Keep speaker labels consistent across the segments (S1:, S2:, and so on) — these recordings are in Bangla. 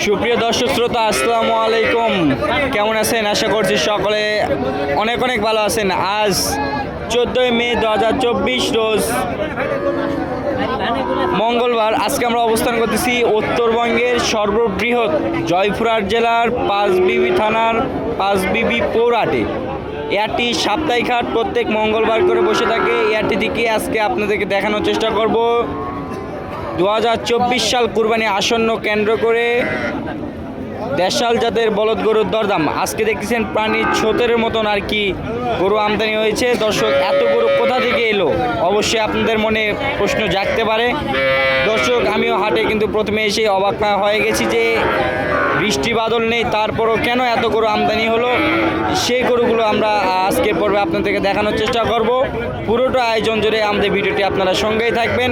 S1: সুপ্রিয় দর্শক শ্রোতা, আসসালামু আলাইকুম। কেমন আছেন? আশা করছি সকলে অনেক অনেক ভালো আছেন। আজ চোদ্দোই মে দু হাজার চব্বিশ রোজ মঙ্গলবার। আজকে আমরা অবস্থান করতেছি উত্তরবঙ্গের সর্ববৃহৎ জয়পুরহাট জেলার পাঁচবিবি থানার পাঁচবিবি পৌরাটে। এয়ারটি সাপ্তাহিক হাট, প্রত্যেক মঙ্গলবার করে বসে থাকে। এয়ারটি থেকে আজকে আপনাদেরকে দেখানোর চেষ্টা করব। দু হাজার চব্বিশ সাল কুরবানি আসন্ন কেন্দ্র করে দেশাল জাতের বলদ গরুর দরদাম। আজকে দেখতেছেন প্রাণীর ছোতের মতন আর কি গরু আমদানি হয়েছে। দর্শক, এত গরু কোথা থেকে এলো? অবশ্যই আপনাদের মনে প্রশ্ন জাগতে পারে। দর্শক, আমিও হাটে কিন্তু প্রথমে এসে অবাক হয়ে গেছি যে বৃষ্টি বাদল নেই, তারপরও কেন এত গরু আমদানি হলো? সেই গরুগুলো আমরা আজকের পর্বে আপনাদেরকে দেখানোর চেষ্টা করব। পুরোটা আয়োজন জুড়ে আমাদের ভিডিওটি আপনারা সঙ্গেই থাকবেন।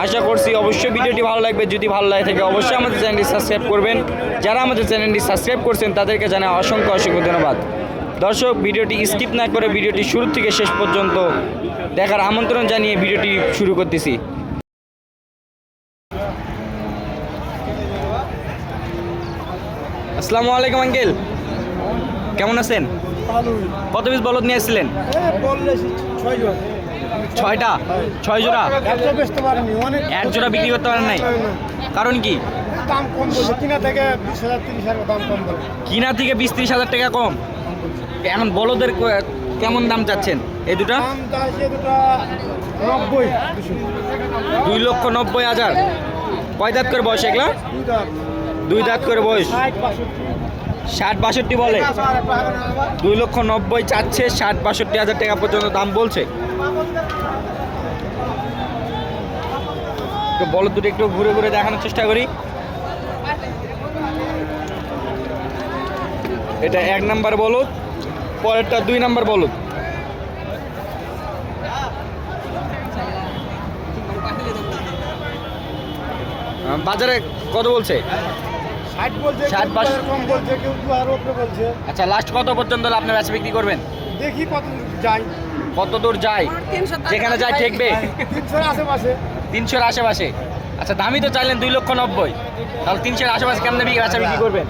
S1: আশা করছি অবশ্যই ভিডিওটি ভালো লাগবে। যদি ভালো লাগে থাকে অবশ্যই আমাদের চ্যানেলটি সাবস্ক্রাইব করবেন। যারা আমাদের চ্যানেলটি সাবস্ক্রাইব করছেন তাদেরকে জানাই অসংখ্য অসংখ্য ধন্যবাদ। দর্শক ভিডিওটি স্কিপ না করে ভিডিওটি শুরু থেকে শেষ পর্যন্ত দেখার আমন্ত্রণ জানিয়ে ভিডিওটি শুরু করতেছি। আসসালামু আলাইকুম আঙ্কেল। কেমন আছেন? কত পিস বলদ নিয়ে এসেছিলেন ছয়টা? ছয় জোড়া? এক জোড়া বিক্রি করতে পারেন নাই? কারণ কি?
S2: দাম কম বলছে কিনা থেকে বিশ হাজার তিরিশ হাজার দাম কম বলে
S1: কিনা থেকে বিশ ত্রিশ হাজার টাকা কম? এখন বলদের কেমন দাম চাচ্ছেন? এই দুটা?
S2: নব্বই
S1: দুই লক্ষ নব্বই হাজার। কয় দাঁত করে বয়স এগুলা?
S2: দুই
S1: দাঁত। করে বয়স।
S2: ষাট বাষট্টি।
S1: বলে? দুই লক্ষ নব্বই চাচ্ছে ষাট বাষট্টি হাজার টাকা পর্যন্ত দাম বলছে। বলো দুটো একটু ঘুরে ঘুরে দেখানোর চেষ্টা করি। এটা এক নাম্বার বলদ পরেরটা দুই নাম্বার বলদ। বাজারে কত বলছে?
S2: ষাট বলছে কম বলছে কেউ বলছে।
S1: আচ্ছা লাস্ট কত পর্যন্ত হলে আপনি বেচা বিক্রি করবেন?
S2: দেখি কত যাই।
S1: কত দূর যায় যেখানে যায় ঠেকবে?
S2: তিনশোর আশেপাশে।
S1: আচ্ছা দামি তো চাইলেন দুই লক্ষ নব্বই। তাহলে তিনশোর আশেপাশে কেমনে বিক্রি বেচা বিক্রি করবেন?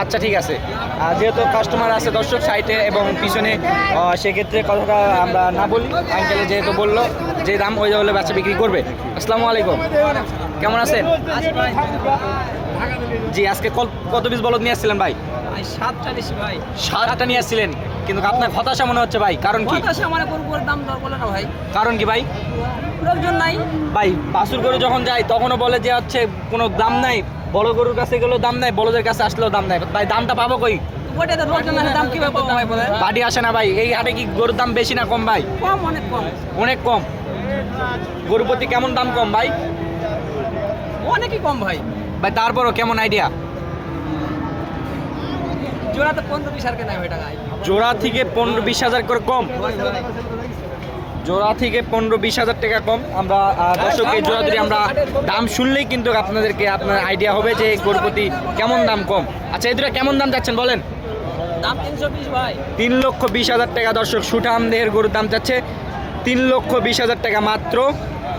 S1: আচ্ছা ঠিক আছে। আর যেহেতু কাস্টমার আছে দর্শক সাইটে এবং পিছনে সেক্ষেত্রে কথাটা আমরা না বলি। আঙ্কেলে যেহেতু বলল যে দাম ওই হলে বেচা বিক্রি করবে। আসসালামু আলাইকুম। কেমন আছেন? জি আজকে কল- কত পিস বলদ নিয়ে আসছিলেন ভাই?
S3: সাতটা দিছি ভাই।
S1: সাতটা নিয়ে আসছিলেন কিন্তু আপনার হতাশা মনে হচ্ছে ভাই কারণ কি?
S3: আমার গরু গরুর দাম দর বলে না ভাই।
S1: কারণ কি ভাই?
S3: লোকজন নাই।
S1: ভাই বাসুর গরু যখন যায় তখনও বলে যে হচ্ছে কোনো দাম নাই বড় গরুর কাছে গেলেও দাম নাই বড়দের কাছে আসলেও দাম নাই। ভাই দামটা পাবো কই?
S3: ভাই
S1: বাড়ি আসে না ভাই এই হাটে কি গরুর দাম বেশি না কম ভাই?
S3: কম অনেক কম।
S1: অনেক কম। গরুর প্রতি কেমন দাম কম ভাই?
S3: অনেকই কম ভাই।
S1: ভাই তারপরও কেমন আইডিয়া?
S3: জোড়াতে পনেরো বিশ আর কেনা ভাই টাকা
S1: জোড়া থেকে পনেরো বিশ হাজার করে কম। জোড়া থেকে পনেরো বিশ হাজার টাকা কম। আমরা আহ, দর্শক জোড়া যদি আমরা দাম শুনলেই কিন্তু আপনাদেরকে আপনার আইডিয়া হবে যে গরুর প্রতি কেমন দাম কম। আচ্ছা এই দুটো কেমন দাম যাচ্ছেন বলেন?
S3: দাম তিনশো বিশ ভাই।
S1: তিন লক্ষ বিশ হাজার টাকা দর্শক সুঠাম দেহের গরুর দাম যাচ্ছে তিন লক্ষ বিশ হাজার টাকা মাত্র।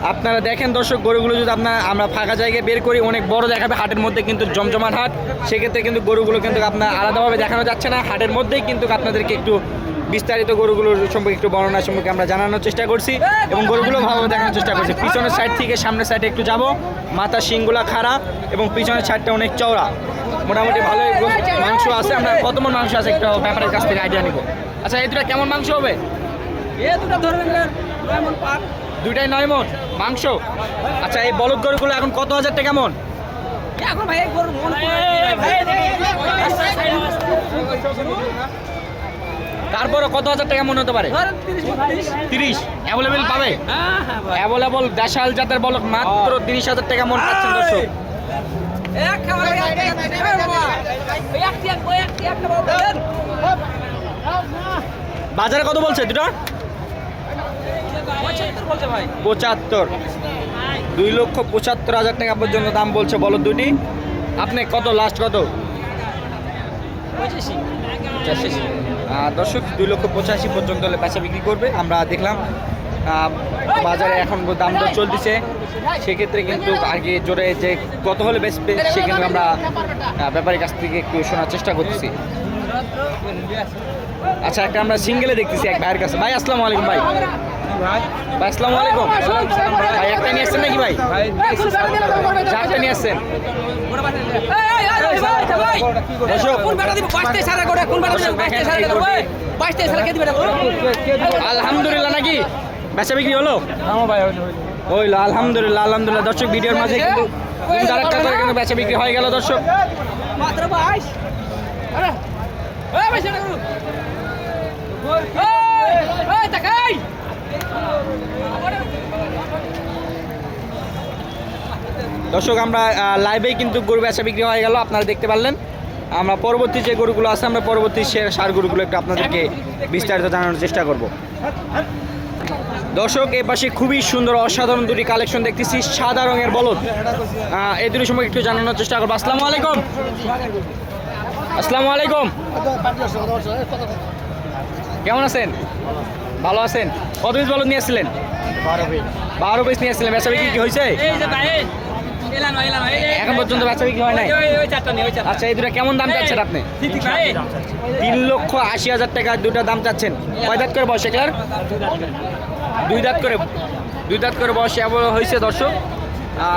S1: আপনারা দেখেন দর্শক, গরুগুলো যদি আপনার আমরা ফাঁকা জায়গায় বের করি, অনেক বড় দেখাবে হাটের মধ্যে কিন্তু জমজমাট হাট। সেক্ষেত্রে কিন্তু গরুগুলো কিন্তু আপনার আলাদাভাবে দেখানো যাচ্ছে না। হাটের মধ্যেই কিন্তু আপনাদেরকে একটু বিস্তারিত গরুগুলোর সম্পর্কে একটু বর্ণনা সম্পর্কে আমরা জানানোর চেষ্টা করছি এবং গরুগুলো ভালোভাবে দেখানোর চেষ্টা করছি। পিছনের সাইড থেকে সামনের সাইডে একটু যাব। মাথা শিংগুলা খাড়া এবং পিছনের সাইডটা অনেক চওড়া। মোটামুটি ভালোই মাংস আছে। আমরা কত মন মাংস আছে একটু ব্যাপারের কাছ থেকে আইডিয়া নিব। আচ্ছা এই দুটা কেমন মাংস হবে?
S3: এ দুটো ধরবেন
S1: দুইটাই নয় মন। মাংস। আচ্ছা এই বলদ গরুগুলো এখন কত হাজার টাকা মন?
S3: এখন ভাই এই মন
S1: তারপরও কত হাজার টাকা মন হতে পারে?
S3: তিরিশ
S1: অ্যাভেলেবেল পাবে?
S3: হ্যাঁ হ্যাঁ
S1: অ্যাভেলেবল দেশাল জাতের বলদ মাত্র তিরিশ হাজার টাকা মন পাচ্ছেন দর্শক।
S3: দেন
S1: বাজারে কত বলছে দুটো?
S3: পঁচাত্তর
S1: দুই লক্ষ পঁচাত্তর হাজার টাকা পর্যন্ত দাম বলছে বলো দুটি। আপনি কত লাস্ট কত?
S3: পঁচাশি।
S1: দর্শক দুই লক্ষ পঁচাশি পর্যন্ত হলে বেচা বিক্রি করবে। আমরা দেখলাম বাজারে এখন দাম দর চলতেছে। সেক্ষেত্রে কিন্তু আগে জোরে যে কত হলে বেচবে সে কিন্তু আমরা ব্যাপারীর কাছ থেকে একটু শোনার চেষ্টা করতেছি। আচ্ছা একটা আমরা সিঙ্গেলে দেখতেছি এক ভাইয়ের কাছে। ভাই আসসালামু আলাইকুম ভাই। ভাই আসসালামু আলাইকুম ভাই একটা নিয়ে আসছেন নাকি ভাই চারটা নিয়ে আসছেন আলহামদুলিল্লাহ নাকি বেচা বিক্রি হলো হইল আলহামদুলিল্লাহ আলহামদুলিল্লাহ দর্শক ভিডিওর মাঝে কিন্তু কিন্তু আরেকটা করে কিন্তু বেচা বিক্রি হয়ে গেল দর্শক
S3: মাত্র বাইশ আরে তাকাই
S1: দর্শক, আমরা লাইভেই কিন্তু গরু বেচা বিক্রি হয়ে গেল, আপনারা দেখতে পারলেন। আমরা পরবর্তী যে গরুগুলো আছে, আমরা পরবর্তী সে- সার গরুগুলো একটু আপনাদেরকে বিস্তারিত জানানোর চেষ্টা করব। দর্শক, এ পাশে খুবই সুন্দর, অসাধারণ দুটি কালেকশন দেখতেছি, সাদা রঙের বলদ। এই দুটি সময় একটু জানানোর চেষ্টা করব। আসসালামু আলাইকুম। আসসালামু আলাইকুম। কেমন আছেন? ভালো আছেন? কত পিস বলদ নিয়ে আসছিলেন? বারো পিস নিয়ে আসছিলেন। বেচা বিক্রি কি হয়েছে? এখন পর্যন্ত বেচা বিক্রি হয় নাই? আচ্ছা এই দুটা কেমন দাম চাচ্ছেন আপনি? তিন লক্ষ আশি হাজার টাকা দুটা দাম চাচ্ছেন। কয় দাঁত করে বয়স এগুলার? দুই দাঁত করে দুই দাঁত করে বয়স এমন হয়েছে দর্শক।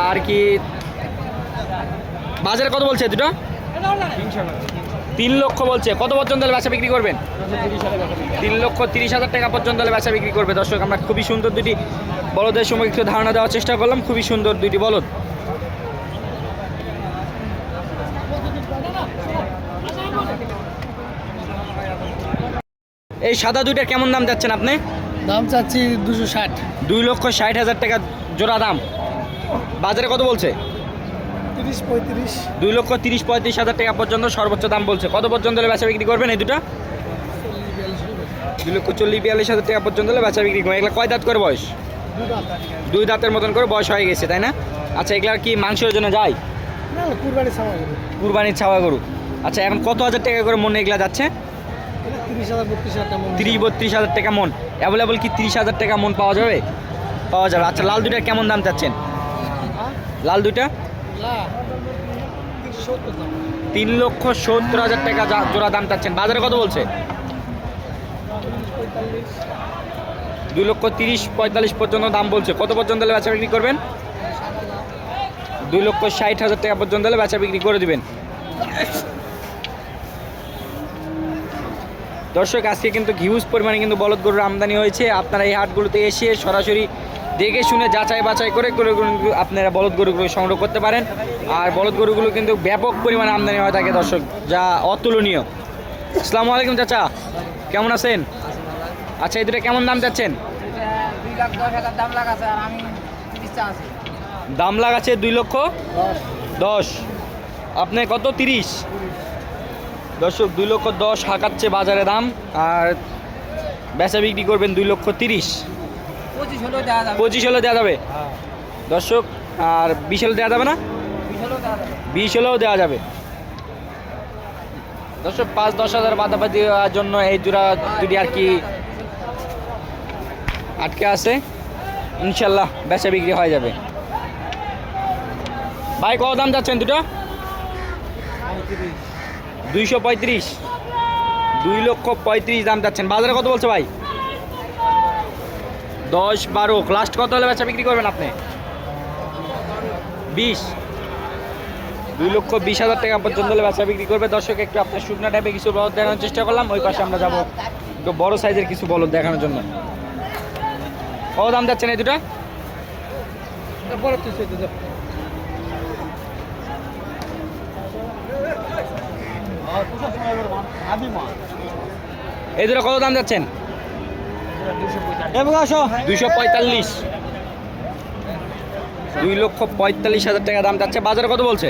S1: আর কি বাজারে কত বলছে দুটো? তিন লক্ষ বলছে। কত পর্যন্ত হলে বেচা বিক্রি করবেন? তিন লক্ষ তিরিশ হাজার টাকা পর্যন্ত হলে বেচা বিক্রি করবে দর্শক। আমরা খুবই সুন্দর দুটি বলদের সময় একটু ধারণা দেওয়ার চেষ্টা করলাম। খুবই সুন্দর দুটি বলদ। এই সাদা দুইটার কেমন দাম যাচ্ছেন আপনি?
S2: দাম চাচ্ছি দুশো ষাট।
S1: দুই লক্ষ ষাট হাজার টাকা জোড়া দাম। বাজারে কত বলছে?
S2: তিরিশ পঁয়ত্রিশ।
S1: দুই লক্ষ তিরিশ পঁয়ত্রিশ হাজার টাকা পর্যন্ত সর্বোচ্চ দাম বলছে। কত পর্যন্ত হলে বেচা বিক্রি করবেন এই দুটা দুই লক্ষ চল্লিশ বিয়াল্লিশ হাজার টাকা পর্যন্ত হলে বেচা বিক্রি করবেন। এগুলো কয় দাঁত করে বয়স? দুই দাঁতের মতন করে বয়স হয়ে গেছে তাই না? আচ্ছা এগুলার কি মাংসের জন্য যায়?
S2: না না কুরবানি সামা করে
S1: কুরবানির ছাওয়া গরু। আচ্ছা এখন কত হাজার টাকা করে মনে এগুলা যাচ্ছে?
S2: তিরিশ বত্রিশ হাজার টাকা
S1: মন অ্যাভেলেবল কি তিরিশ হাজার টাকা মন পাওয়া যাবে? পাওয়া যাবে। আচ্ছা লাল দুইটার কেমন দাম চাচ্ছেন? লাল দুইটা? তিন লক্ষ সত্তর হাজার। টাকা জোড়া দাম চাচ্ছেন। বাজারে কত বলছে? দুই লক্ষ তিরিশ পঁয়তাল্লিশ পর্যন্ত দাম বলছে। কত পর্যন্ত হলে বেচা বিক্রি করবেন? দুই লক্ষ ষাট হাজার টাকা পর্যন্ত হলে বেচা বিক্রি করে দিবেন। দর্শক, আজকে কিন্তু হিউজ পরিমাণে কিন্তু বলদ গরুর আমদানি হয়েছে। আপনারা এই হাটগুলোতে এসে সরাসরি দেখে শুনে যাচাই বাছাই করে আপনারা বলদ গরুগুলো সংগ্রহ করতে পারেন। আর বলদ গরুগুলো কিন্তু ব্যাপক পরিমাণে আমদানি হয়ে থাকে দর্শক, যা অতুলনীয়। আসসালামু আলাইকুম চাচা, কেমন আছেন? আচ্ছা এই কেমন দাম চাচ্ছেন?
S3: দাম
S1: লাগাচ্ছে দুই লক্ষ দশ। আপনি কত? তিরিশ। দর্শক দুই লক্ষ দশ হাঁকাচ্ছে বাজারে দাম আর বেচা বিক্রি করবেন দুই লক্ষ তিরিশ।
S3: পঁচিশ হলেও দেওয়া যাবে।
S1: যাবে? দর্শক আর বিশ হলে দেওয়া যাবে না?
S3: বিশ হলেও দেওয়া যাবে।
S1: দর্শক পাঁচ দশ হাজার বাদাবাদি দেওয়ার জন্য এই জোড়া দুটি আর কি আটকে আছে। ইনশাল্লাহ বেচা বিক্রি হয়ে যাবে। ভাই কত দাম যাচ্ছেন দুটো? দুইশো পঁয়ত্রিশ। দুই লক্ষ পঁয়ত্রিশ দাম যাচ্ছেন। বাজারে কত বলছে ভাই? দশ বারো। লাস্ট কত হলে বেচা বিক্রি করবেন আপনি? বিশ। দুই লক্ষ বিশ হাজার টাকা পর্যন্ত হলে বেচা বিক্রি করবে। দর্শক, একটু আপনার শুকনা টাইপে কিছু বলদ দেখানোর চেষ্টা করলাম। ওই পাশে আমরা যাব একটু বড় সাইজের কিছু বলদ দেখানোর জন্য। কত দাম যাচ্ছেন এই দুটা
S2: পরে তুই সেটা যা।
S1: এই দুটো কত দাম যাচ্ছেন? দুইশো পঁয়তাল্লিশ। দুই লক্ষ পঁয়তাল্লিশ হাজার টাকা দাম যাচ্ছে। বাজারে কত বলছে?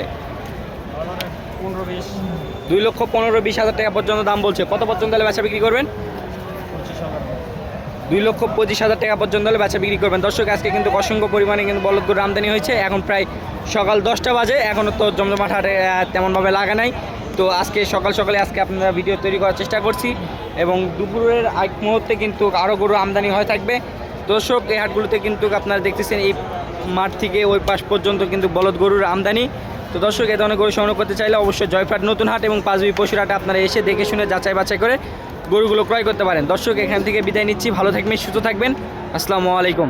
S1: দুই লক্ষ পনেরো বিশ হাজার টাকা পর্যন্ত দাম বলছে। কত পর্যন্ত হলে বেচা বিক্রি করবেন? দুই লক্ষ পঁচিশ হাজার টাকা পর্যন্ত হলে বেচা বিক্রি করবেন। দর্শক আজকে কিন্তু অসংখ্য পরিমাণে কিন্তু বলদ গরুর আমদানি হয়েছে। এখন প্রায় সকাল দশটা বাজে। এখনও তো জমজমাট হাটে তেমনভাবে লাগা নাই। তো আজকে সকাল সকালে আজকে আপনারা ভিডিও তৈরি করার চেষ্টা করছি এবং দুপুরের এক মুহূর্তে কিন্তু আরও গরু আমদানি হয়ে থাকবে। দর্শক, এই হাটগুলোতে কিন্তু আপনারা দেখতেছেন এই মাঠ থেকে ওই পাশ পর্যন্ত কিন্তু বলদ গরুর আমদানি। তো দর্শক এই ধরনের গরু সংগ্রহ করতে চাইলে অবশ্যই জয়ফাট নতুন হাট এবং পাঁচবি পশুর হাটে আপনারা এসে দেখে শুনে যাচাই বাছাই করে গরুগুলো ক্রয় করতে পারেন। দর্শক, এখান থেকে বিদায় নিচ্ছি। ভালো থাকবেন, সুস্থ থাকবেন। আসসালামু আলাইকুম।